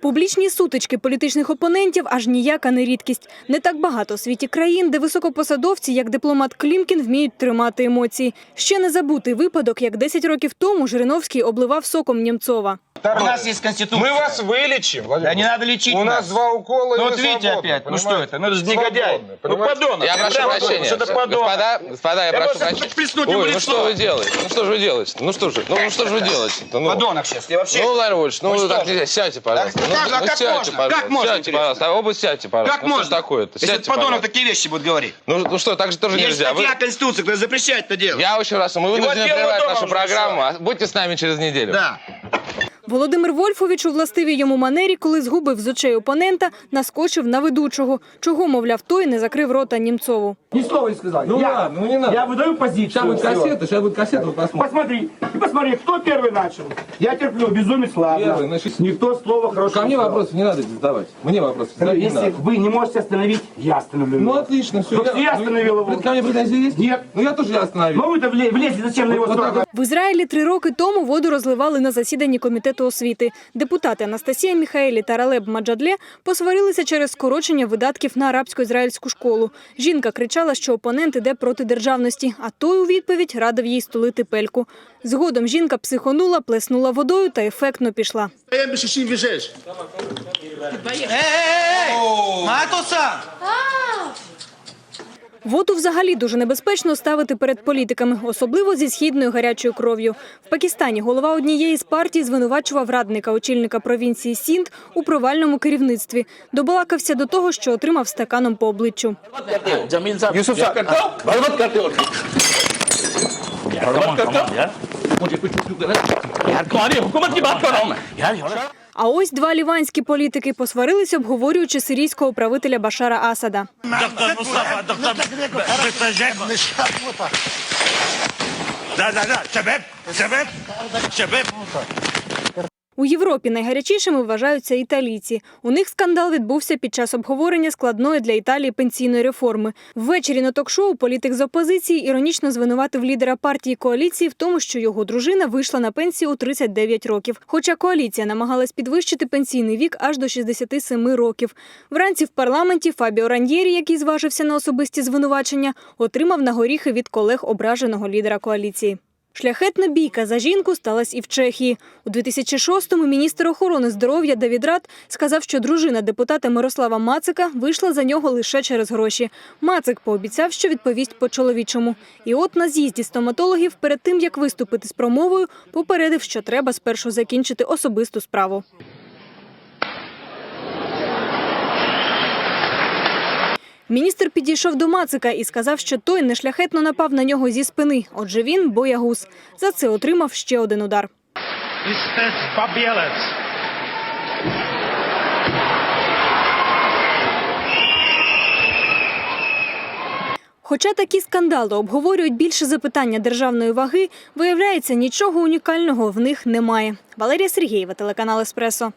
Публічні сутички політичних опонентів аж ніяка не рідкість. Не так багато у світі країн, де високопосадовці, як дипломат Клімкін, вміють тримати емоції. Ще не забутий випадок, як 10 років тому Жириновський обливав соком Нємцова. У нас есть конституция. Мы вас вылечим, Владимир. Да не надо лечить У нас нас. два укола, Ну и вот видите свободны, опять, ну что понимаете? это, ну это же негодяй. Ну понимаете? подонок. Я прошу прощения. подонок. Господа, господа, я, Я прошу прощения. Ой, ну что вы делаете? Ну что же вы делаете? Ну что же, ну, ну что же вы делаете? Ну, Подонок сейчас. Я вообще... ну Владимир Вольфович, ну Ну что так нельзя. Сядьте, пожалуйста. Так, ну, как- а ну, как сядьте, можно? пожалуйста. Как можно, Сядьте, интересно? пожалуйста. А оба сядьте, пожалуйста. Как ну, можно? что такое-то? Если Сядьте, подонок пожалуйста. такие вещи будет говорить. Ну, ну что, так же тоже Есть нельзя. Вы- статья Конституции, которая запрещает это делать. Я очень раз, мы вынуждены прервать нашу программу. Будьте с нами через неделю. Да. Володимир Вольфович у властивій йому манері, коли згубив з очей опонента, наскочив на ведучого. Чого, мовляв, той не закрив рота Німцову. Ни слова не сказал. Ну я, ладно, ну не надо. Я выдаю позицию. Сейчас будет Всё. кассета, сейчас будет кассета, вы посмотрите. Посмотри, и посмотри, кто первый начал. Я терплю, безумец, ладно. Первый, значит, Никто слова хорошего Ко мне не сказал. вопросов не надо задавать. Мне вопросы задавать не Если надо. вы не можете остановить, я остановлю. Ну его. отлично, все. Ну, я остановил его. Ко мне претензии есть? Нет. Ну я тоже остановил. Ну вы-то вле- влезли, зачем на его Вот так сторону? вот. В Ізраїлі три роки тому воду розливали на засіданні комітету Комітету освіти депутати Анастасія Міхаелі та Ралеб Маджадле посварилися через скорочення видатків на арабсько-ізраїльську школу. Жінка кричала, що опонент іде проти державності, а той у відповідь радив їй стулити пельку. Згодом жінка психонула, плеснула водою та ефектно пішла. Е, е, е! Матуса! Воду взагалі дуже небезпечно ставити перед політиками, особливо зі східною гарячою кров'ю. В Пакистані голова однієї з партій звинувачував радника очільника провінції Сінд у провальному керівництві. Добалакався до того, що отримав стаканом по обличчю. А ось два ліванські політики посварились, обговорюючи сирійського правителя Башара Асада. Доктор Мустафа, доктор Да, да, да, у Європі найгарячішими вважаються італійці. У них скандал відбувся під час обговорення складної для Італії пенсійної реформи. Ввечері на ток-шоу політик з опозиції іронічно звинуватив лідера партії коаліції в тому, що його дружина вийшла на пенсію у 39 років. Хоча коаліція намагалась підвищити пенсійний вік аж до 67 років. Вранці в парламенті Фабіо Раньєрі, який зважився на особисті звинувачення, отримав на горіхи від колег ображеного лідера коаліції. Шляхетна бійка за жінку сталася і в Чехії. У 2006-му міністр охорони здоров'я Давід Рад сказав, що дружина депутата Мирослава Мацика вийшла за нього лише через гроші. Мацик пообіцяв, що відповість по-чоловічому. І от на з'їзді стоматологів перед тим, як виступити з промовою, попередив, що треба спершу закінчити особисту справу. Міністр підійшов до Мацика і сказав, що той нешляхетно напав на нього зі спини. Отже, він боягуз. За це отримав ще один удар. Хоча такі скандали обговорюють більше запитання державної ваги, виявляється, нічого унікального в них немає. Валерія Сергієва, телеканал Еспресо.